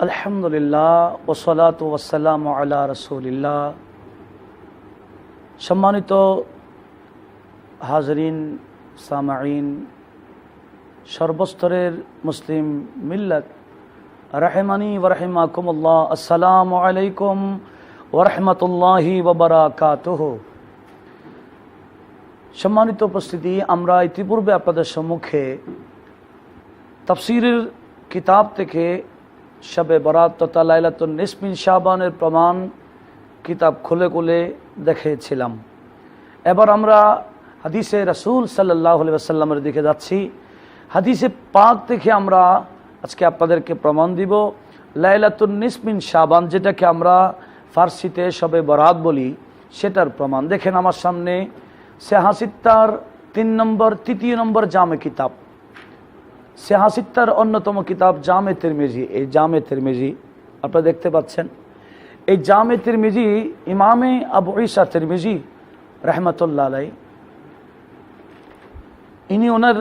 আলহামদুলিল্লাহ ওসলাত ওসালাম আলা রসুলিল্লাহ সম্মানিত হাজরিন সামাইন সর্বস্তরের মুসলিম মিল্লত রাহেমানি ওরহিমাকুমুল্লাহ আসসালামু আলাইকুম ওরহমতুল্লাহি ওবরাকাতুহ সম্মানিত উপস্থিতি আমরা ইতিপূর্বে আপনাদের সম্মুখে তাফসিরের কিতাব থেকে শবে বরাত তথা লাইলাতুল নিসমিন শাহবানের প্রমাণ কিতাব খুলে খুলে দেখেছিলাম। এবার আমরা হাদিসে রাসুল সাল্লাহ সাল্লামের দিকে যাচ্ছি। হাদিসে পাক থেকে আমরা আজকে আপনাদেরকে প্রমাণ দিব। লাইলাতুল নিসমিন শাবান, যেটাকে আমরা ফার্সিতে সবে বরাত বলি, সেটার প্রমাণ। দেখেন আমার সামনে সেহাসিত্তার তিন নম্বর, তৃতীয় নম্বর জামে কিতাব। সেহাসিত্তার অন্যতম কিতাব জামে তিরমিজি। এই জামে তিরমিজি, আপনারা দেখতে পাচ্ছেন। এই জামে তিরমিজি ইমামে আবু ঈসা তিরমিজি, রহমতুল্লাহ আলাই ইনি ওনার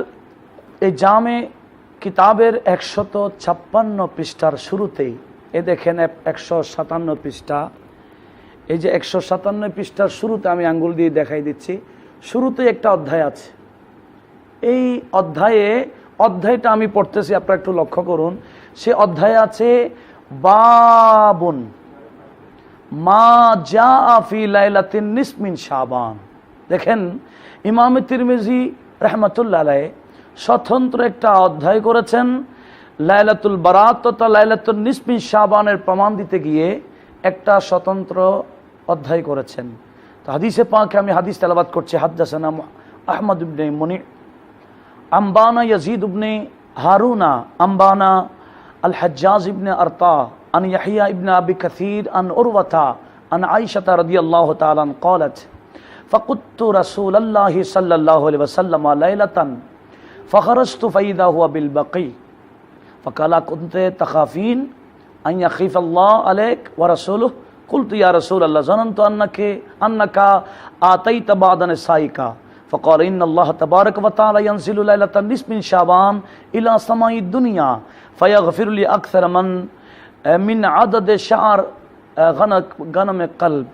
এই জামে কিতাবের একশত ছাপ্পান্ন পৃষ্ঠার শুরুতেই, এ দেখেন একশো সাতান্ন পৃষ্ঠা। এই যে একশো সাতান্ন পৃষ্ঠার শুরুতে আমি আঙ্গুল দিয়ে দেখাই দিচ্ছি। শুরুতে একটা অধ্যায় আছে। এই অধ্যায়ে অধ্যায়টা আমি পড়তেছি, আপনারা একটু লক্ষ্য করুন। সে অধ্যায় আছে, বাবুন, মা যা আফি লাইলাতিন নিসমিন শাবান। দেখেন, ইমাম তিরমিজি রহমতুল্লাহ স্বতন্ত্র একটা অধ্যায় করেছেন, লাইলাতুল বারাত তথা লাইলাতুল নিসমিন শাবানের প্রমাণ দিতে গিয়ে একটা স্বতন্ত্র অধ্যায় করেছেন। তো হাদিসে পাকে আমি হাদিস তেলাবাদ করছি, হাদ্দাসানা আহমদ ইবনে মনি امبانا یزید ابن ہارونا امبانا الحجاز ابن ارتا ان یحیا ابن اب کثیر، ان عروتا ان عائشہ رضی اللہ تعالیٰ عنہ قالت، فقدت رسول اللہ صلی اللہ علیہ وسلم لیلتا، فخرجت فیدہ ہوا بالبقی فقالا کنت تخافین ان یخیف اللہ علیک ورسولہ قلت، یا رسول اللہ، ظننت انکا آتیت بعد نسائی کا فقال إن الله تبارك وتعالى ينزل ليلة النصف من شعبان إلى سماء الدنيا فيغفر لي أكثر من من عدد شعر غنق غنم قلب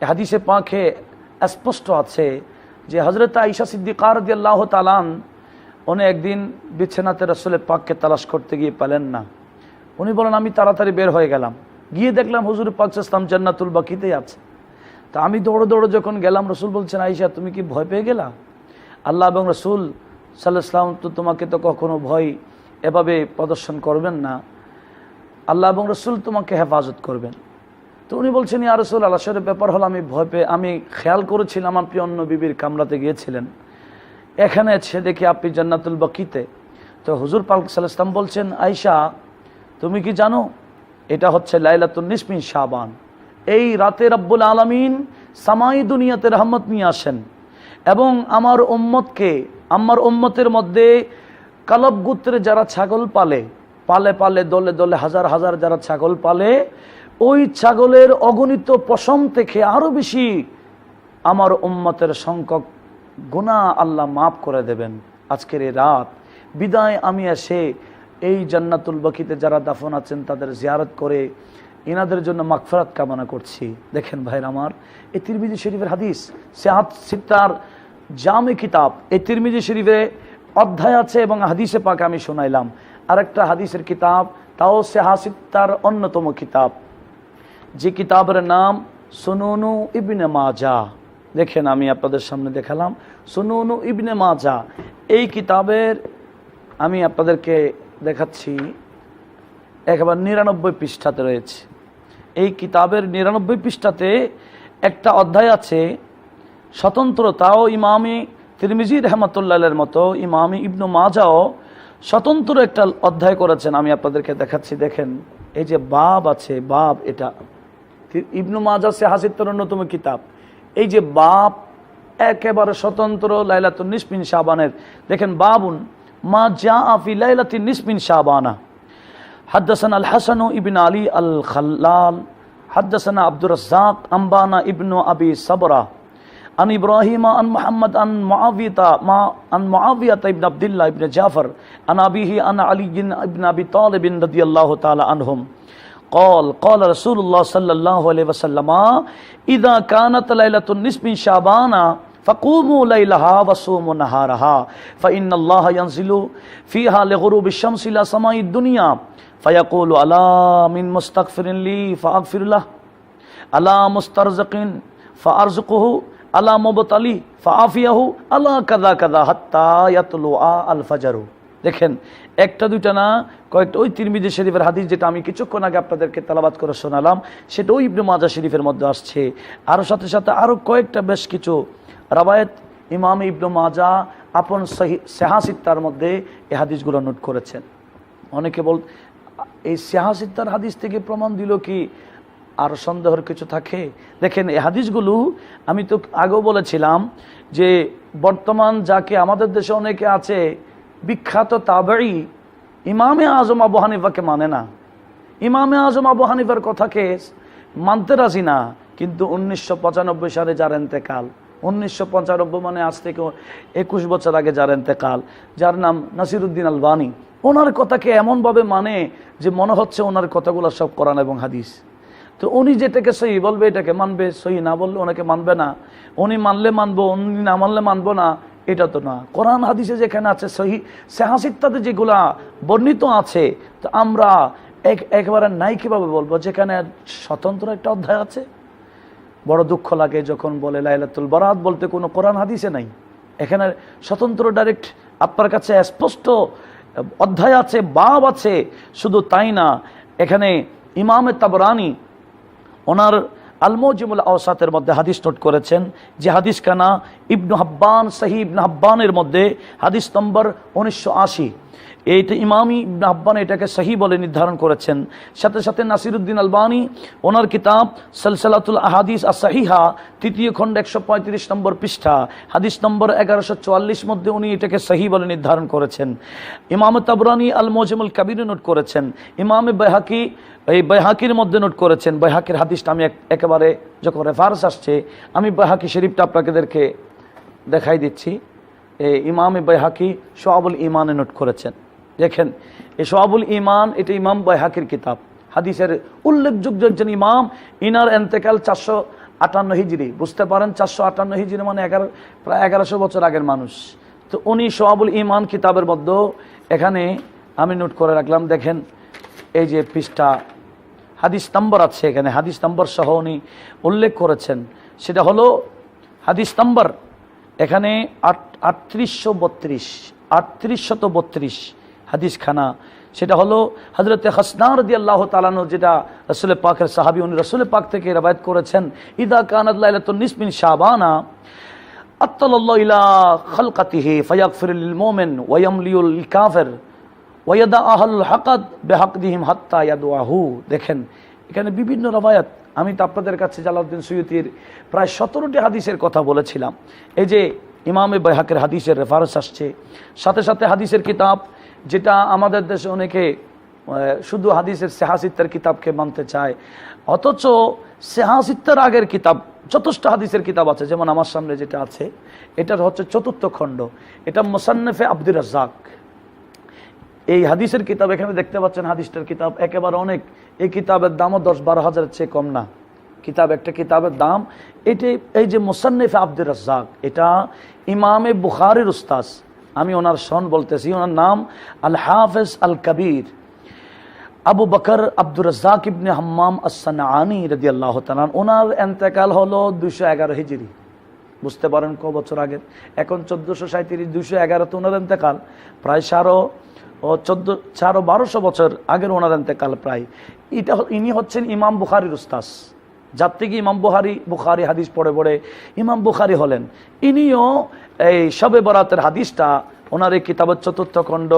হাদিসে পাখে স্পষ্ট আছে যে হজরত আইসা সিদ্দিকার দিয়ে আল্লাহ তালান উনি একদিন বিছানাতে রসুলের পাককে তালাশ করতে গিয়ে পেলেন না উনি বলেন আমি তাড়াতাড়ি বের হয়ে গেলাম গিয়ে দেখলাম হুজুর পাক ইসলাম জান্নাতুল বাকিতেই আছে তা আমি দৌড়ো দৌড়ো যখন গেলাম, রসুল বলছেন আইসা তুমি কি ভয় পেয়ে গেলা? আল্লাহ এবং রসুল সাল্লাহ তো তোমাকে তো কখনো ভয় এভাবে প্রদর্শন করবেন না। আল্লাহ এবং রসুল তোমাকে হেফাজত করবেন। তো উনি বলছেন, ইয়া রসুল, আল্লাহের ব্যাপার হলো আমি ভয় পেয়ে, আমি খেয়াল করেছিলাম আপনি অন্য বিবির কামরাতে গিয়েছিলেন। এখানে সে দেখি আপনি জান্নাতুল বকিতে। তো হুজুর পাল সাল্লাহ বলছেন আইসা তুমি কি জানো, এটা হচ্ছে লাইলাতুল নিসমিন শাবান। এই রাতে রব্বুল আলমিন সামাই দুনিয়াতে রহমত নিয়ে আসেন এবং আমার উম্মতকে, আমার উম্মতের মধ্যে কালব গুত্রে যারা ছাগল পালে পালে পালে, দলে দলে হাজার হাজার যারা ছাগল পালে, ওই ছাগলের অগণিত পশম থেকে আরও বেশি আমার উম্মতের সংখ্যক গুণা আল্লাহ মাফ করে দেবেন। আজকের এই রাত বিদায় আমি এসে এই জান্নাতুল বকিতে যারা দাফন আছেন তাদের জিয়ারত করে এনাদের জন্য মাগফরাত কামনা করছি। দেখেন ভাইর আমার এ তিরমিজি শরীফের হাদিস সেহাত সিত্তার জামে কিতাব, এই তিরমিজি শরীফে অধ্যায় আছে এবং হাদিসে পাকে আমি শোনাইলাম। আরেকটা হাদিসের কিতাব, তাও সেহাসিত্তার অন্যতম কিতাব। যে কিতাবের নাম সুনুনু ইবনে মাজা দেখেন আমি আপনাদের সামনে দেখালাম, সুনুনু ইবনে মাজা এই কিতাবের আমি আপনাদেরকে দেখাচ্ছি, একেবারে নিরানব্বই পৃষ্ঠাতে রয়েছে। এই কিতাবের নিরানব্বই পৃষ্ঠাতে একটা অধ্যায় আছে স্বতন্ত্র তাও ইমামি তিরমিজি রহমতুল্লাহের মতো, ইমামি ইবনু মাজাও স্বতন্ত্র একটা অধ্যায় করেছেন, আমি আপনাদেরকে দেখাচ্ছি, দেখেন, এই যে বাব আছে, বাব এটা। ইবনু মাজা সে হাসিত্তর অন্যতম কিতাব। এই যে বাপ একেবারে স্বতন্ত্র লাইলাতুল নিসমিন শাহবানের দেখেন, বাবুন, মা জা আফি লাইলাতিন নিসমিন শাহবানা حدثنا الحسن ابن علی الخلال، حدثنا عبد الرزاق انبانا ابن ابی صبرہ ان ابراہیم ان محمد ان معاویتا، ما ان معاویت ابن عبداللہ ابن جعفر ان ابیہ ان علی ابن ابی طالب رضی اللہ تعالی عنہم۔ قال قال رسول اللہ صلی اللہ علیہ وسلم، اذا کانت لیلت النصف من شعبان فقوموا لیلہا وصوموا نہارہا، فإن اللہ ينزلو فیہا لغروب الشمس لسمائی الدنیا ফয়াকুল আলামিন মুস্তাকফিরিনলি ফাকফিরুল্লাহ আলা মুস্তারজকিন ফারজুকহু আলা মোবতালি ফাফিয়াহু আলা কাদা কাদা হাত্তায়াতলু আ আল ফাজারু দেখেন, একটা দুইটা না, কয়েকটা ওই তিরমিজি শরীফের হাদিস যেটা আমি কিছুক্ষণ আগে আপনাদেরকে তালাবাদ করে শোনালাম, সেটা ওই ইবনে মাজা শরীফের মধ্যে আসছে। আরও সাথে সাথে আরও কয়েকটা বেশ কিছু রাবায়ত ইমাম ইবনু মাজা আপন সেহাসিত্তার মধ্যে এ হাদিসগুলো নোট করেছেন। অনেকে বল এই সেহাসিত্তার হাদিস থেকে প্রমাণ দিল কি, আর সন্দেহের কিছু থাকে? দেখেন, এই হাদিসগুলো আমি তো আগেও বলেছিলাম যে বর্তমান যাকে আমাদের দেশে অনেকে আছে, বিখ্যাত তাবেই ইমামে আজম আবু হানিফাকে মানে না। ইমামে আজম আবু হানিফার কথাকে মানতে রাজি না, কিন্তু উনিশশো পঁচানব্বই সালে যার এন্তেকাল, উনিশশো মানে আজ থেকে একুশ বছর আগে যার এন্তেকাল, যার নাম নাসিরুদ্দিন আলবানি। ওনার কথাকে এমনভাবে মানে যে মনে হচ্ছে ওনার কথাগুলো সব কোরআন এবং হাদিস। তো উনি যেটাকে সহি বলবে, এটাকে মানবে, সহি না বললে ওনাকে মানবে না। উনি মানলে মানবো, উনি না মানলে মানবো না, এটা তো না। কোরআন হাদিসে যেখানে আছে সহি, সেহাসিত্তাতে যেগুলা বর্ণিত আছে, তো আমরা এক, একবারে নাই কীভাবে বলব? যেখানে স্বতন্ত্র একটা অধ্যায় আছে। বড় দুঃখ লাগে যখন বলে, লাইলাতুল বরাত বলতে কোনো কোরআন হাদিসে নাই। এখানে স্বতন্ত্র ডাইরেক্ট আপনার কাছে স্পষ্ট অধ্যায় আছে, বাব আছে, শুধু তাই না, এখানে ইমামে তাবরানি ওনার আলমোজিমুল আওসাতের মধ্যে হাদিস নোট করেছেন যে হাদিস কানা ইবনু হাব্বান সাহি ইবনু হাব্বানের মধ্যে হাদিস নম্বর উনিশশো আশি। এইটা ইমামি হাব্বান এটাকে সহি বলে নির্ধারণ করেছেন। সাথে সাথে নাসিরুদ্দিন আলবানি, ওনার কিতাব সলসলাতুল আহাদিস আসাহিহা তৃতীয় খণ্ড একশো পঁয়ত্রিশ নম্বর পৃষ্ঠা, হাদিস নম্বর এগারোশো চুয়াল্লিশ মধ্যে উনি এটাকে সহি বলে নির্ধারণ করেছেন। ইমাম তাবরানি আল মোজমুল কাবির নোট করেছেন। ইমামে বেহাকি এই বৈহাকির মধ্যে নোট করেছেন। বৈহাকির হাদিসটা আমি এক- একেবারে যখন রেফারেন্স আসছে, আমি বেহাকি শরীফটা আপনাদেরকে দেখাই দিচ্ছি। এই ইমামে বৈহাকি সোয়াবুল ইমানে নোট করেছেন। দেখেন এই সোয়াবুল ইমান এটা ইমাম বৈহাকির কিতাব। হাদিসের উল্লেখযোগ্য একজন ইমাম, ইনার এন্তেকাল চারশো আটান্ন হিজড়ি বুঝতে পারেন, চারশো আটান্ন হিজড়ি মানে এগারো, প্রায় এগারোশো বছর আগের মানুষ। তো উনি সোয়াবুল ইমান কিতাবের মধ্যে, এখানে আমি নোট করে রাখলাম, দেখেন, এই যে পৃষ্ঠা, হাদিস নম্বর আছে এখানে, হাদিস নম্বর সহ উনি উল্লেখ করেছেন। সেটা হলো, হাদিস নম্বর, এখানে আট, আটত্রিশশো বত্রিশ আটত্রিশশত বত্রিশ। হাদিস খানা সেটা হলো হজরত হাসনার দি আল্লাহ তালানো যেটা রসুল পাকের সাহাবি, উনি রসুল পাক থেকে রবায়ত করেছেন, ইদা কানাদ নিসমিন আত্তাল্লাহ ইলা মুমিন ওয়াদা ইয়াদুয়াহু দেখেন, এখানে বিভিন্ন রবায়াত আমি তো আপনাদের কাছে জালাউদ্দিন সৈয়দির প্রায় সতেরোটি হাদিসের কথা বলেছিলাম। এই যে ইমামে বৈহাকের হাদিসের রেফারেন্স আসছে, সাথে সাথে হাদিসের কিতাব যেটা আমাদের দেশে অনেকে শুধু হাদিসের সেহাসিত্তার কিতাবকে মানতে চায়, অথচ সেহাসিত্তার আগের কিতাব যথেষ্ট হাদিসের কিতাব আছে, যেমন আমার সামনে যেটা আছে, এটার হচ্ছে চতুর্থ খণ্ড। এটা মোসান্নফে আব্দুর রাজ্জাক। এই হাদিসের কিতাব, এখানে দেখতে পাচ্ছেন হাদিসটার কিতাব একেবারে অনেক। এই কিতাবের দামও দশ বারো হাজারের চেয়ে কম না। কিতাব, একটা কিতাবের দাম, এটি, এই যে মোসান্নিফ আব্দুর রাজ্জাক, এটা ইমামে বুখারির উস্তাজ আমি ওনার সন বলতেছি, ওনার নাম আল হাফেজ আল কবির আবু বকর আব্দুর রাজ্জাক ইবনে হাম্মাম আসানি রদি আল্লাহ তালান ওনার এন্তেকাল হলো দুশো এগারো হিজড়ি বুঝতে পারেন ক বছর আগের? এখন চোদ্দোশো সাঁত্রিশ দুশো এগারোতে ওনার এন্তেকাল। প্রায় সারো, ও চোদ্দ চারো বারোশো বছর আগের ওনার এন্তেকাল প্রায়। এটা ইনি হচ্ছেন ইমাম বুখারির উস্তাস যার থেকে ইমাম বুহারি বুখারি হাদিস পড়ে পড়ে ইমাম বুখারি হলেন। ইনিও এই শবে বরাতের হাদিসটা, ওনার এই কিতাবের চতুর্থ খণ্ড,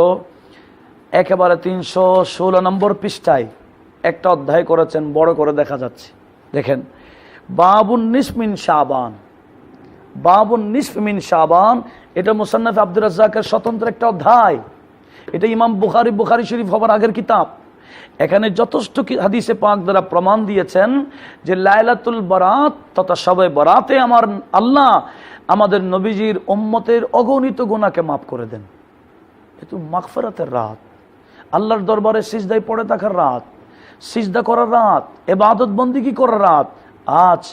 একেবারে তিনশো ষোলো নম্বর পৃষ্ঠায় একটা অধ্যায় করেছেন, বড় করে দেখা যাচ্ছে। দেখেন, বাবুন নিসমিন শাবান। বাবুন নিসমিন শাবান, এটা মুসান্নফ আব্দুর রাজ্জাকের স্বতন্ত্র একটা অধ্যায়। এটা ইমাম বুখারি বুখারি শরীফ হবার আগের কিতাব। এখানে যথেষ্ট হাদিসে পাক দ্বারা প্রমাণ দিয়েছেন যে লাইলাতুল বরাত তথা সবে বরাতে আমার আল্লাহ আমাদের নবীজির ওম্মতের অগণিত গুণাকে মাফ করে দেন। কিন্তু মাগফিরাতের রাত। আল্লাহর দরবারে সিজদায় পড়ে থাকার রাত, সিজদা করার রাত এবাদত বন্দিগি করার রাত। আজ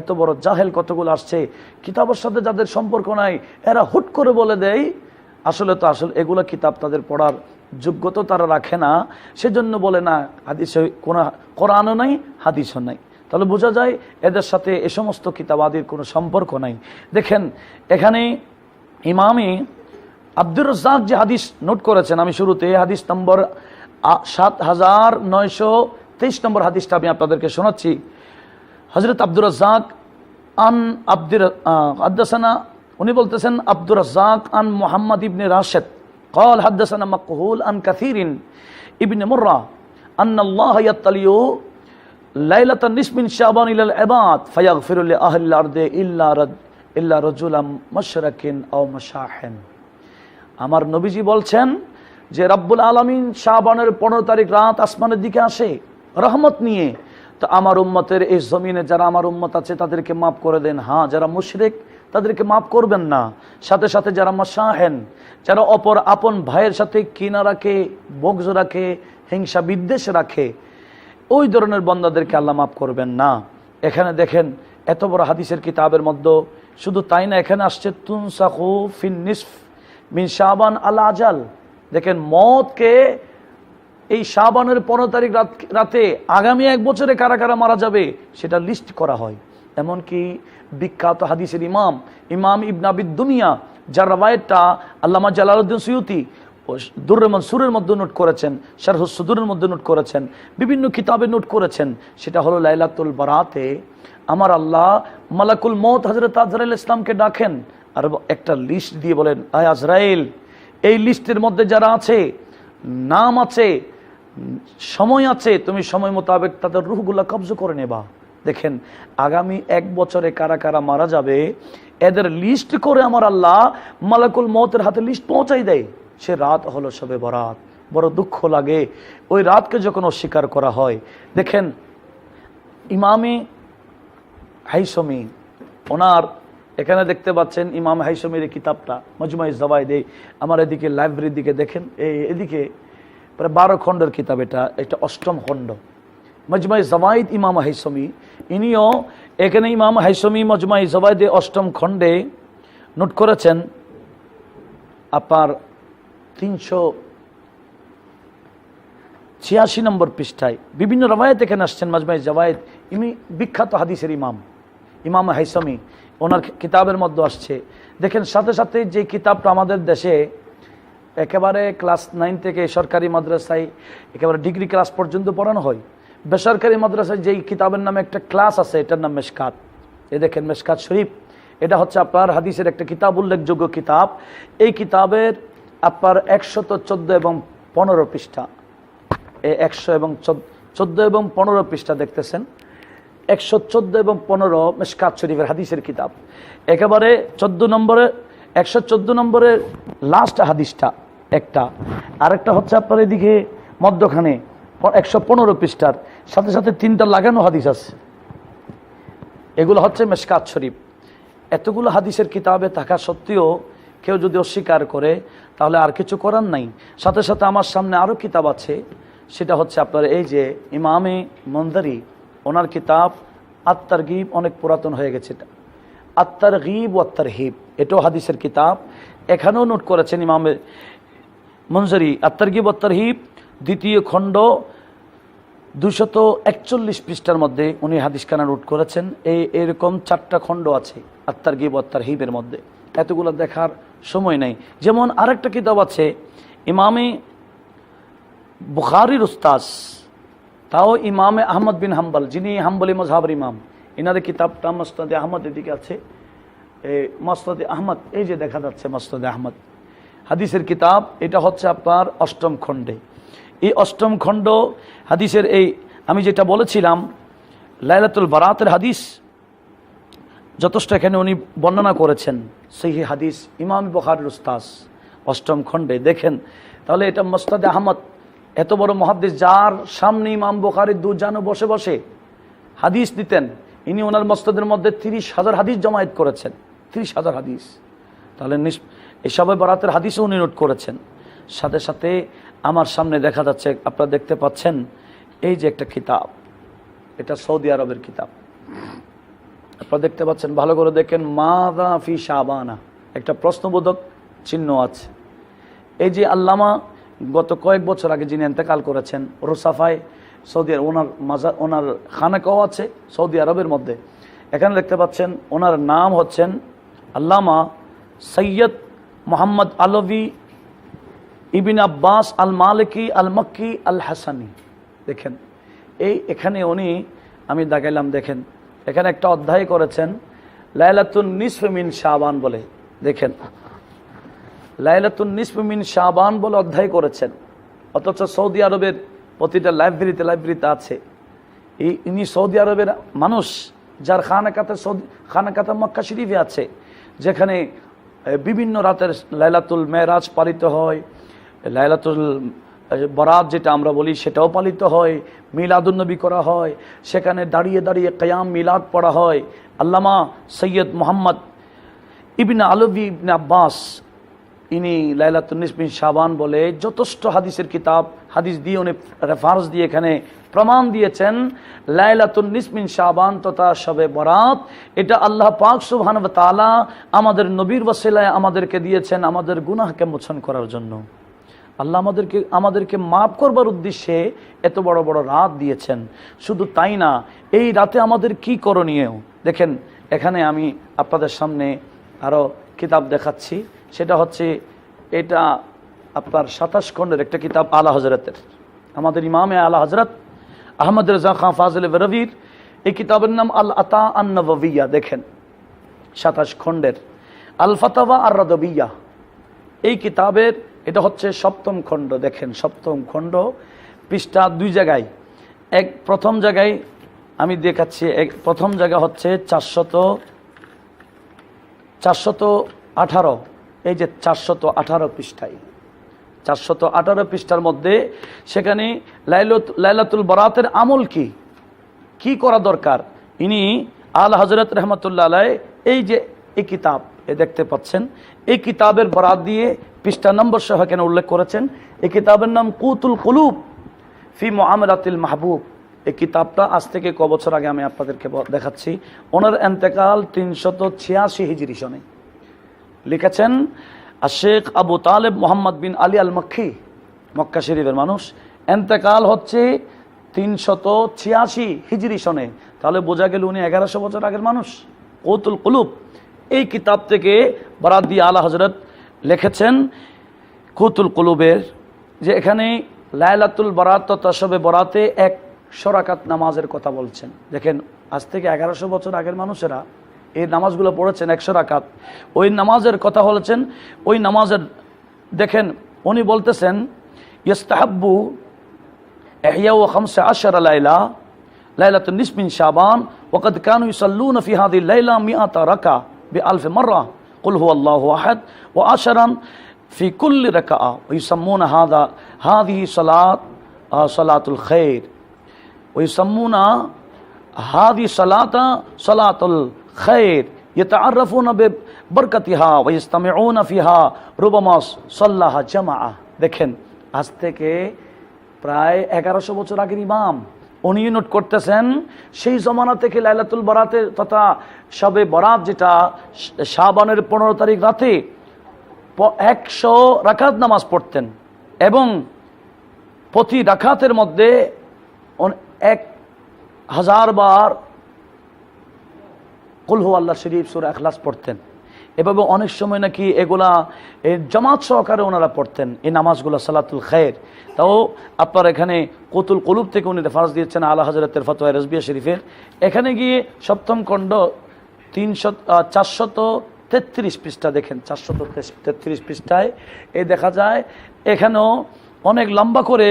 এত বড় জাহেল কতগুলো আসছে, কিতাবের সাথে যাদের সম্পর্ক নাই, এরা হুট করে বলে দেয়, আসলে তো আসলে এগুলো কিতাব তাদের পড়ার যোগ্যতা তারা রাখে না, সেজন্য বলে না, হাদিস কোনো কোরআনও নাই, হাদিসও নাই। তাহলে বোঝা যায় এদের সাথে এ সমস্ত কিতাব আদির কোনো সম্পর্ক নাই দেখেন এখানে ইমামে আব্দুর রাজ্জাক যে হাদিস নোট করেছেন আমি শুরুতে হাদিস নম্বর আ- সাত হাজার নয়শো তেইশ নম্বর হাদিসটা আমি আপনাদেরকে শোনাচ্ছি হজরত আব্দুর রাজ্জাক আন আব্দুর হাদ্দাসানা উনি বলতেছেন আব্দুর রাজ্জাক আন মোহাম্মদ ইবনে রাশেদ قال حدثنا مقهول عن كثير ابن مرة أن الله يطلع লাইলাতা নিসমিন শাবান ইলাল ইবাদ, ফায়াগফিরু লিআহলিল আরদি ইল্লা রাদ ইল্লা রাজুলাম মাশরাকিন আও মাশাহিন। আমার নবীজি বলছেন যে, রব্বুল আলামিন শাবানের পনেরো তারিখ রাত আসমানের দিকে আসে, রহমত নিয়ে, তো আমার উম্মতের এই জমিনে যারা আমার উম্মত আছে, তাদেরকে মাফ করে দেন। হ্যাঁ যারা মুশরিক, তাদেরকে মাফ করবেন না। সাথে সাথে যারা মাসাহেন যারা অপর আপন ভাইয়ের সাথে কিনা রাখে বগজ রাখে, হিংসা বিদ্বেষ রাখে ওই ধরনের বন্দাদেরকে আল্লাহ মাফ করবেন না। এখানে দেখেন, এত বড় হাদিসের কিতাবের মধ্যে, শুধু তাই না, এখানে আসছে তুনসাকু ফিন নিসফ মিন শাবান আল আজাল। দেখেন মতকে এই শাবানের পনেরো তারিখ রাত আগামী এক বছরে কারা কারা মারা যাবে, সেটা লিস্ট করা হয়। এমনকি বিখ্যাত হাদিসের ইমাম ইমাম ইবনাবিদ দুনিয়া, যার রাবায়তটা আল্লামা জালালউদ্দিন সুয়ুতি দুর্রে মনসুরের মধ্যে নোট করেছেন শারহুসুদুরের মধ্যে নোট করেছেন, বিভিন্ন কিতাবে নোট করেছেন। সেটা হলো লাইলাতুল বারাতে, আমার আল্লাহ মালাকুল মত হজরত আজরাইল ইসলামকে ডাকেন। আর একটা লিস্ট দিয়ে বলেন, আয় আজরাইল, এই লিস্টের মধ্যে যারা আছে, নাম আছে, সময় আছে, তুমি সময় মোতাবেক তাদের রুহগুলা কবজ করে নেবা। দেখেন, আগামী এক বছরে কারা কারা মারা যাবে, এদের লিস্ট করে আমার আল্লাহ মালাকুল মতের হাতে লিস্ট পৌঁছাই দেয়। সে রাত হলো সবে বরাত। বড় দুঃখ লাগে। ওই রাতকে যখন অস্বীকার করা হয়, দেখেন, ইমামে হাইসমি, ওনার, এখানে দেখতে পাচ্ছেন ইমাম হাইসমির এই কিতাবটা, মজমাই জবাইদে আমার এদিকে লাইব্রেরির দিকে দেখেন, এই এদিকে প্রায় বারো খণ্ডের কিতাব এটা এটা অষ্টম খণ্ড। মজমাই জবাইদ ইমাম হাইসমি, ইনিও এখানে ইমাম হাইসমি, মজমাই জবাইদে অষ্টম খণ্ডে নোট করেছেন আপনার তিনশো ছিয়াশি নম্বর পৃষ্ঠায় বিভিন্ন রবায়ত এখানে আসছেন মাজমাই জবায়েদ ইনি বিখ্যাত হাদিসের ইমাম ইমাম হাইসমি, ওনার কিতাবের মধ্যে আসছে। দেখেন, সাথে সাথে যে কিতাবটা আমাদের দেশে একেবারে ক্লাস নাইন থেকে সরকারি মাদ্রাসায়, একেবারে ডিগ্রি ক্লাস পর্যন্ত পড়ানো হয়। বেসরকারি মাদ্রাসায় যেই কিতাবের নামে একটা ক্লাস আছে, এটার নাম মেশকাত। এ দেখেন, মেশকাত শরীফ। এটা হচ্ছে আপনার হাদিসের একটা কিতাব, উল্লেখযোগ্য কিতাব। এই কিতাবের আপনার একশত চোদ্দ এবং পনেরো পৃষ্ঠা। এই একশো এবং চোদ্দ এবং পনেরো পৃষ্ঠা দেখতেছেন। একশো চোদ্দ এবং পনেরো মেশকাত শরীফের হাদিসের কিতাব। একেবারে চোদ্দ নম্বরে, একশো চোদ্দ নম্বরের লাস্ট হাদিসটা একটা। আরেকটা হচ্ছে আপনার এদিকে মধ্যখানে, একশো পনেরো পৃষ্ঠার। সাথে সাথে তিনটা লাগানো হাদিস আছে। এগুলো হচ্ছে মেশকাত শরীফ। এতগুলো হাদিসের কিতাবে থাকা সত্ত্বেও কেউ যদি অস্বীকার করে, তাহলে আর কিছু করার নাই। সাথে সাথে আমার সামনে আরও কিতাব আছে, সেটা হচ্ছে আপনার এই যে ইমামে মন্দারি, ওনার কিতাব আত্মার গিব অনেক পুরাতন হয়ে গেছে। এটা আত্মার গিব আত্মার হিব এটাও হাদিসের কিতাব। এখানেও নোট করেছেন ইমামে মঞ্জরি আত্মার গিব আত্মার হিব দ্বিতীয় খণ্ড দুশত একচল্লিশ পৃষ্ঠার মধ্যে উনি হাদিসখানা নোট করেছেন। এই এরকম চারটা খণ্ড আছে আত্মার গিব আত্মার হিবের মধ্যে। এতগুলো দেখার সময় নেই। যেমন আরেকটা কিতাব আছে, ইমামে বুখারির উস্তাজ তাও ইমামে আহমদ বিন হাম্বাল, যিনি হাম্বলি মজহাবর ইমাম। ইনাদের কিতাবটা মস্তদে আহমদ এদিকে আছে। মস্তদে আহমদ, এই যে দেখা যাচ্ছে মস্তদে আহমদ। হাদিসের কিতাব, এটা হচ্ছে আপনার অষ্টম খণ্ডে। এই অষ্টম খণ্ড হাদিসের এই, আমি যেটা বলেছিলাম, লাইলাতুল বারাতের হাদিস, যথেষ্ট এখানে উনি বর্ণনা করেছেন। সেই হাদিস, ইমাম বখার উস্তাস অষ্টম খণ্ডে। দেখেন, তাহলে এটা মস্তাদ আহমদ, এত বড় মহাদ্দেশ যার সামনে ইমাম বোখারির দু জানো বসে বসে হাদিস দিতেন, ইনি ওনার মস্তদের মধ্যে তিরিশ হাজার হাদিস জমায়েত করেছেন। তিরিশ হাজার হাদিস। তাহলে এই বরাতের হাদিসও উনি নোট করেছেন। সাথে সাথে আমার সামনে দেখা যাচ্ছে, আপনারা দেখতে পাচ্ছেন, এই যে একটা কিতাব, এটা সৌদি আরবের কিতাব। আপনারা দেখতে পাচ্ছেন, ভালো করে দেখেন মাদা ফি শাবানা। একটা প্রশ্নবোধক চিহ্ন আছে। এই যে আল্লামা গত কয়েক বছর আগে যিনি এন্তেকাল করেছেন, রোসাফায়, সৌদি ওনার মাজা, ওনার খানাকাও আছে, সৌদি আরবের মধ্যে। এখানে দেখতে পাচ্ছেন, ওনার নাম হচ্ছেন আল্লামা সৈয়দ মোহাম্মদ আলভি ইবিন আব্বাস আল মালিকি আল মক্কি আল হাসানি দেখেন, এই এখানে উনি, আমি দেখাইলাম, দেখেন এখানে একটা অধ্যায় করেছেন, লাইলাতুন নিসফমিন শাহবান বলে, দেখেন। লাইলাতুন নিসফমিন শাহবান বলে অধ্যায় করেছেন, অথচ সৌদি আরবের প্রতিটা লাইব্রেরিতে লাইব্রেরিতে আছে। এই ইনি সৌদি আরবের মানুষ যার খানাকাতে সৌদি, খানাকাতে মক্কা শরীফে আছে, যেখানে বিভিন্ন রাতের লাইলাতুল মেরাজ পালিত হয়, লাইলাতুল বরাত যেটা আমরা বলি সেটাও পালিত হয় মিলাদুন্নবী করা হয়, সেখানে দাঁড়িয়ে দাঁড়িয়ে কয়াম মিলাদ পড়া হয়। আল্লামা সৈয়দ মোহাম্মদ ইবিন আলবি ইবনে আব্বাস, ইনি লাইলাতুন্নিসবিন শাবান বলে যথেষ্ট হাদিসের কিতাব, হাদিস দিয়ে উনি রেফারেন্স দিয়ে এখানে প্রমাণ দিয়েছেন লাইলাতুন্নিসবিন শাবান তথা শবে বরাত। এটা আল্লাহ পাক সুবহান তাআলা আমাদের নবীর ওয়াসিলায় আমাদেরকে দিয়েছেন আমাদের গুনাহকে মোচন করার জন্য। আল্লাহ আমাদেরকে আমাদেরকে মাফ করবার উদ্দেশ্যে এত বড় বড় রাত দিয়েছেন। শুধু তাই না, এই রাতে আমাদের কি করণীয়? দেখেন, এখানে আমি আপনাদের সামনে আরও কিতাব দেখাচ্ছি। সেটা হচ্ছে, এটা আপনার সাতাশ খণ্ডের একটা কিতাব, আলা হজরতের আমাদের ইমামে আলা হজরত আহমদ রাজা খান ফাজল রবির এই কিতাবের নাম আল আতা আন্নবিয়া দেখেন। সাতাশ খণ্ডের। আল ফাতাওয়া আর রদবিয়া এই কিতাবের এটা হচ্ছে সপ্তম খণ্ড, দেখেন সপ্তম খণ্ড, পৃষ্ঠা দুই জায়গায়। এক প্রথম জায়গায় আমি দেখাচ্ছি, এক প্রথম জায়গা হচ্ছে চারশত চারশত আঠারো, এই যে চারশত আঠারো পৃষ্ঠায়। চারশত আঠারো পৃষ্ঠার মধ্যে সেখানে লাইলত, লাইলাতুল বরাতের আমল কি? কি করা দরকার? ইনি আল হজরত রহমতুল্লাহ আলাই এই যে এই কিতাব, এ দেখতে পাচ্ছেন এই কিতাবের বরাত দিয়ে পৃষ্ঠা নম্বর সহ কেন উল্লেখ করেছেন এই কিতাবের নাম কুতুল কুলুব ফি মোহামেরাতিল মাহবুব। এই কিতাবটা আজ থেকে ক বছর আগে আমি আপনাদেরকে দেখাচ্ছি। ওনার এন্তেকাল তিনশত ছিয়াশি হিজরি সনে। লিখেছেন শেখ আবু তালেব মোহাম্মদ বিন আলী আল মক্কি মক্কা শরীফের মানুষ, এন্তেকাল হচ্ছে তিনশত ছিয়াশি হিজরি সনে। তাহলে বোঝা গেল উনি এগারোশো বছর আগের মানুষ। কৌতুল কুলুব। এই কিতাব থেকে বরাদ দিয়ে আলা হজরত লিখেছেন কুতুল কুলুবের যে এখানে লায়লাতুল বরাত তসবে বরাতে এক সরাকাত নামাজের কথা বলছেন। দেখেন, আজ থেকে এগারোশো বছর আগের মানুষেরা এই নামাজগুলো পড়েছেন একশো রাকাত। ওই নামাজের কথা বলেছেন, ওই নামাজের দেখেন, উনি বলতেছেন ইস্তাহাব্বু এহিয়াউ ও আশার লাইলা লাইলাতুল নিসমিন শাহবান ওকদ কানু ইসাল্লু নফি হাদি লাইলা মিয়াতা রাকা বি আলফে মর্রা। قل هو الله أحد وعشرا في كل ركعة ويسمون هذا هذه صلاة آه، صلاة الخير ويسمون هذه صلاة صلاة الخير يتعرفون ببركتها ويستمعون فيها ربما صلاها جماعة দেখেন আজ থেকে প্রায় এগারোশো বছর আগের ইমাম উনি নোট করতেছেন, সেই জমানা থেকে লাইলাতুল বরাতের তথা সবে বরাত যেটা শাহবানের পনেরো তারিখ রাতে একশো রাকাত নামাজ পড়তেন এবং প্রতি রাকাতের মধ্যে এক হাজার বার কুলহু আল্লাহ শরীফ সুর এখলাস পড়তেন। এভাবে অনেক সময় নাকি এগুলা জামাত সহকারে ওনারা পড়তেন, এই নামাজগুলো, সালাতুল খায়ের। তাও আপনার এখানে কতুল কলুব থেকে উনি রেফারেন্স দিয়েছেন আল্লাহ হজরতের ফতোয়া রসবিয়া শরীফের। এখানে গিয়ে সপ্তম খণ্ড তিনশত চারশত তেত্রিশ পৃষ্ঠা দেখেন, চারশত তেত্রিশ পৃষ্ঠায়। এ দেখা যায়, এখানেও অনেক লম্বা করে,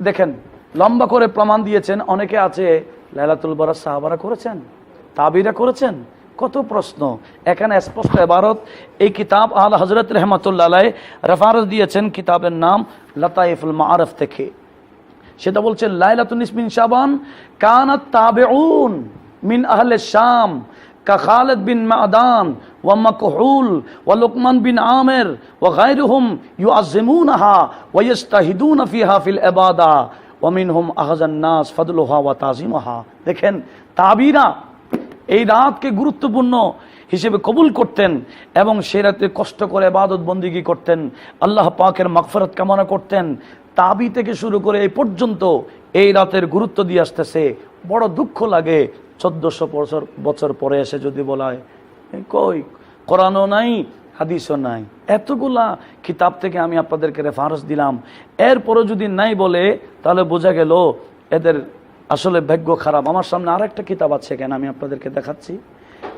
দেখেন, লম্বা করে প্রমাণ দিয়েছেন। অনেকে আছে, লাইলাতুল বরাত সাহাবারা করেছেন, তাবিরা করেছেন কত প্রশ্ন। এখানে স্পষ্ট এবারত, এই কিতাব আল হজরত রহমতুল্লাহ রেফারেন্স দিয়েছেন কিতাবের নাম লতাইফুল মারফ থেকে। সেটা বলছে, লাইলাতুন ইসমিন শাবান কানাত তাবেউন মিন আহলে শাম কা বিন মাদান ওয়া মাকহুল ওয়া লুকমান বিন আমির ওয়া গায়রুহুম ইউআযিমুনহা ওয়া ইস্তাহিদুন ফিহা ফিল ইবাদা ওয়া মিনহুম আহজান নাস ফাদলুহা ওয়া তাজিমুহা। দেখেন, তাবিরা এই রাতকে গুরুত্বপূর্ণ হিসেবে কবুল করতেন এবং সেই রাতে কষ্ট করে আবাদত বন্দিগি করতেন। আল্লাহ পাকের মাগফরত কামনা করতেন। তাবি থেকে শুরু করে এই পর্যন্ত এই রাতের গুরুত্ব দিয়ে আসতেছে। বড় দুঃখ লাগে। চোদ্দশো বছর বছর পরে এসে যদি বলা হয় কই? কোরআনও নাই, হাদিসও নাই। এতগুলা কিতাব থেকে আমি আপনাদেরকে রেফারেন্স দিলাম। এরপরও যদি নাই বলে, তাহলে বোঝা গেল এদের আসলে ভাগ্য খারাপ। আমার সামনে আর একটা কিতাব আছে কেন আমি আপনাদেরকে দেখাচ্ছি।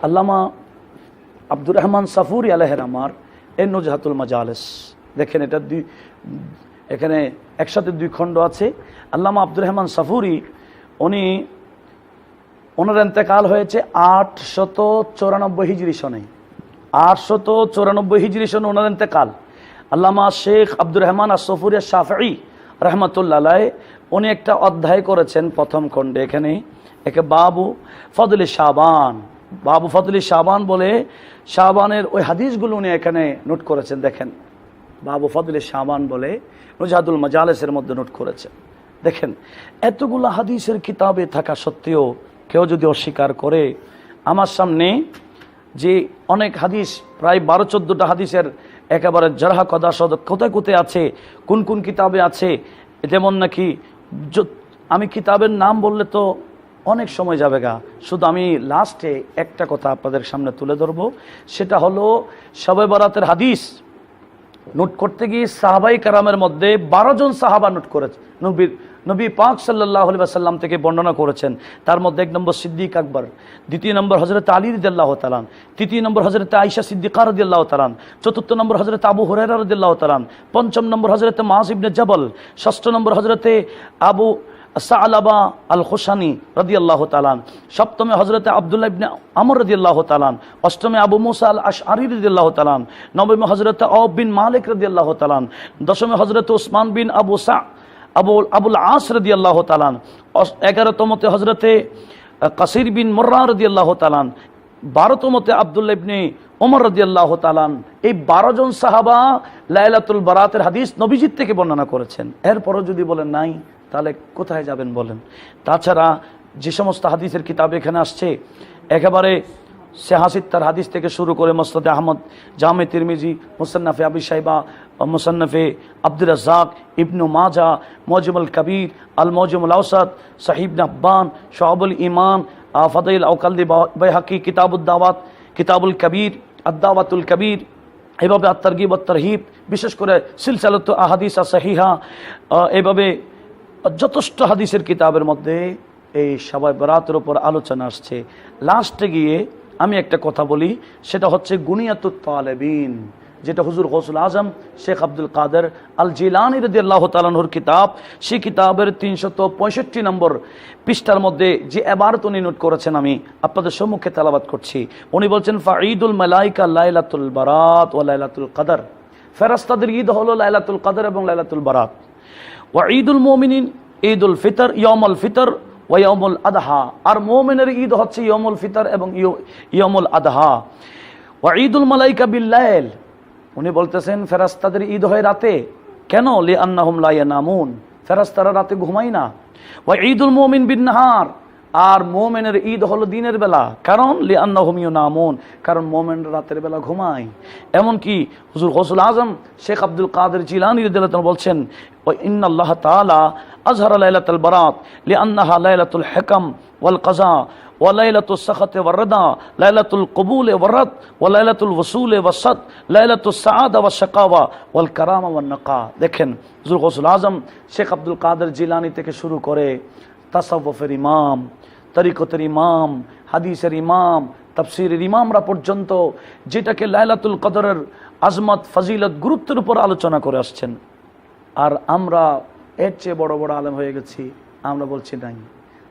আল্লামা আব্দুর রহমান সাফুরি আলহের আমার, এ নজহাতুল মাজালেস। দেখেন এটা দুই, এখানে একসাথে দুই খণ্ড আছে। আল্লামা আব্দুর রহমান সাফুরি, উনি, ওনার এতেকাল হয়েছে আট শত চৌরানব্বই হিজরি সনে। আট শত চৌরানব্বই হিজরি সনে ওনার এতেকাল আল্লামা শেখ আব্দুর রহমান আসফুরিয়া শাফি রহমতুল্লাহ উনি একটা অধ্যায় করেছেন প্রথম খণ্ডে এখানে একে বাবু ফদলি শাবান। বাবু ফদলি শাবান বলে শাবানের ওই হাদিসগুলো উনি এখানে নোট করেছেন, দেখেন। বাবু ফদলি শাবান বলে নজাদুল মাজালেসের মধ্যে নোট করেছেন। দেখেন, এতগুলো হাদিসের কিতাবে থাকা সত্ত্বেও কেউ যদি অস্বীকার করে, আমার সামনে যে অনেক হাদিস, প্রায় বারো চোদ্দোটা হাদিসের একেবারে জরহা কদা সদ কোথায় কোথায় আছে? কোন কোন কিতাবে আছে? যেমন নাকি আমি কিতাবের নাম বললে তো অনেক সময় যাবে গা। শুধু আমি লাস্টে একটা কথা আপনাদের সামনে তুলে ধরবো। সেটা হলো সবে বরাতের হাদিস। নোট করতে গিয়ে সাহাবাই কারামের মধ্যে বারো জন সাহাবা নোট করেছে। নবীর নবী পাক সাল্লাহ সাল্লাম থেকে বর্ণনা করেছেন। তার মধ্যে এক নম্বর সিদ্দিক আকবর, দ্বিতীয় নম্বর হজরত আলী রদুল্লাহ তালান তৃতীয় নম্বর হজরত আইসা সিদ্দিকা রদুল্লাহ তালান চতুর্থ নম্বর হজরত আবু হরেরা রদুল্লাহ তালান পঞ্চম নম্বর হজরত মাহাজ ইবনে জবল, ষষ্ঠ নম্বর হজরতে আবু সালাবা আল হোসানি রদি আল্লাহ তালান সপ্তমে হজরতে আবদুল্লাহ ইবনে আমর রদি আল্লাহ তালান অষ্টমে আবু মুসা আল আশআরি রদি আল্লাহ তালান নবমে হজরত আব বিন মালিক রদি আল্লাহ তালান দশমে হজরত ওসমান বিন আবু সা আবুল আবুল আস রদি আল্লাহ তালান এগারোতমতে হজরতে কাসির বিন মোর্রা রদি আল্লাহ তালান বারোতমতে আবদুল্লাহ ইবনে ওমর রদি আল্লাহ তালান এই বারো জন সাহাবা লাইলাতুল বারাতের হাদিস নবীজিৎ থেকে বর্ণনা করেছেন। এরপরও যদি বলেন নাই তাহলে কোথায় যাবেন বলেন? তাছাড়া যে সমস্ত হাদিসের কিতাব এখানে আসছে, একেবারে তার হাদিস থেকে শুরু করে মোস্তাদে আহমদ, জামে তিরমিজি, মুসান্নাফে আবি সাইবা মুসান্নফে আব্দুল রাজাক ইবনু মাজা, মজিমুল কবির, আল মজিমুল আউসাদ সাহিব নাব্বান শহাবুল ইমান ফদাইল আউকালদি বেহাকি কিতাবুদ্দাওয়াত কিতাবুল কবির আদাওয়াতুল কবির, এভাবে আত্মারগিব তরহিব বিশেষ করে সিলসালত আহাদিসা সাহিহা এভাবে যথেষ্ট হাদিসের কিতাবের মধ্যে এই সবাই বরাতের ওপর আলোচনা আসছে। লাস্টে গিয়ে আমি একটা কথা বলি, সেটা হচ্ছে গুনিয়াতুত তালেবিন, যেটা হুজুর গৌসুল আজম শেখ আব্দুল কাদের আল জিলানি রদি আল্লাহ কিতাব, সেই কিতাবের তিনশত পঁয়ষট্টি নম্বর পৃষ্ঠার মধ্যে যে এবারত উনি নোট করেছেন আমি আপনাদের সম্মুখে তেলাবাদ করছি। উনি বলছেন, ফাঈদুল মালাইকা লাইলাতুল বারাত ও লাইলাতুল কাদার। ফেরাস্তাদের ঈদ হলো লাইলাতুল কাদার এবং লাইলাতুল বারাত। ওয়া ঈদুল মোমিনিন, ঈদুল ফিতর ইয়মুল ফিতর ও ইয়মুল আদহা। আর মোমিনের ঈদ হচ্ছে ইয়মুল ফিতর এবং ইয়- ইয়মুল আদহা। ওয়া ঈদুল মালাইকা বিল্লাইল, উনি বলতেছেন, ফেরাস্তাদের ঈদ হয় রাতে। কেন? লি আন্নাহুম লাইয়া নামুন ফেরাস্তারা রাতে ঘুমাই না। ওয়া ঈদুল মোমিন বিন নাহার আর মোমেনের ঈদ হলো দিনের বেলা। কারণ? লিয়ান্না হোমিও না মন কারণ মোমেন রাতের বেলা ঘুমায়। এমনকি হুজুর হসুল আজম, শেখ আব্দুল কাদের জিলানি বলছেন ও ইন আল্লাহ তালা আজহার লাইলাতুল বারাত লিয়ান্নাহা লাইলাতুল হেকাম ওয়াল কাজা ওয়ালাইলাতু সখতে ওয়ারদা লাইলাতুল কবুল ওয়ারত ওয়ালাইলাতুল ওয়াসুল ওয়াসত লাইলাতুল সাআদা ওয়া শাকাওয়া ওয়াল কারাম ওয়ান নাকা। দেখেন, হুজুর গৌসুল আজম, শেখ আব্দুল কাদের জিলানি থেকে শুরু করে তাসাউফের ইমাম তরিকতের ইমাম, হাদিসের ইমাম, তাফসিরের ইমামরা পর্যন্ত যেটাকে লাইলাতুল কদরের আজমত, ফজিলত, গুরুত্বের উপর আলোচনা করে আসছেন। আর আমরা এর চেয়ে বড় বড় আলেম হয়ে গেছি, আমরা বলছি নাই।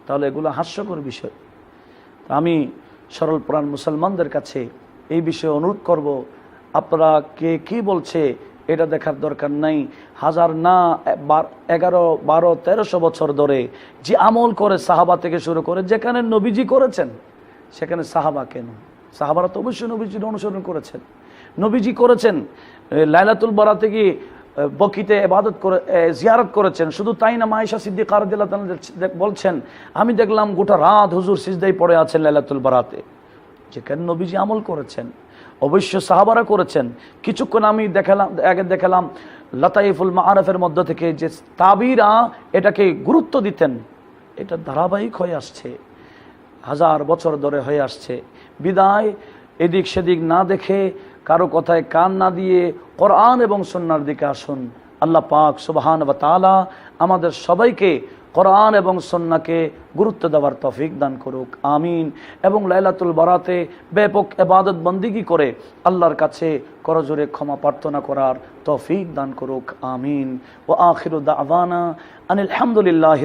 তাহলে এগুলো হাস্যকর বিষয়। আমি সরল প্রাণ মুসলমানদের কাছে এই বিষয়ে অনুরোধ করব, আপনারা কে কি বলছে এটা দেখার দরকার নাই। হাজার না এগারো, বারো, তেরোশো বছর ধরে যে আমল করে সাহাবা থেকে শুরু করে, যেখানে নবীজি করেছেন, সেখানে সাহাবা কেন? সাহাবারা তো অবশ্যই নবীজির অনুসরণ করেছেন। নবীজি করেছেন লাইলাতুল বরাতে গিয়ে বকিতে এবাদত করে জিয়ারত করেছেন। শুধু তাই না মাইশা সিদ্দিক আরদিল্লাহ বলছেন, আমি দেখলাম গোটা রাত হুজুর সিজদাই পড়ে আছেন লাইলাতুল বরাতে। যেখানে নবীজি আমল করেছেন অবশ্য সাহাবারা করেছেন। কিছুক্ষণ আমি দেখালাম, আগে দেখালাম লতাইফুল মাআরফের মধ্য থেকে যে তাবিরা এটাকে গুরুত্ব দিতেন। এটা ধারাবাহিক হয়ে আসছে, হাজার বছর ধরে হয়ে আসছে। বিদায়, এদিক সেদিক না দেখে কারও কথায় কান না দিয়ে কোরআন এবং সন্ন্যার দিকে আসুন। আল্লাহ পাক সুবাহান বা তালা আমাদের সবাইকে কোরআন এবং সন্নাকে গুরুত্ব দেওয়ার তফিক দান করুক, আমিন। এবং লাইলাতুল বরাতে ব্যাপক এবাদত বন্দিগি করে আল্লাহর কাছে করজোরে ক্ষমা প্রার্থনা করার তফিক দান করুক, আমিন। ও আখিরুদ্দা দাওয়ানা আনিল আলহামদুলিল্লাহ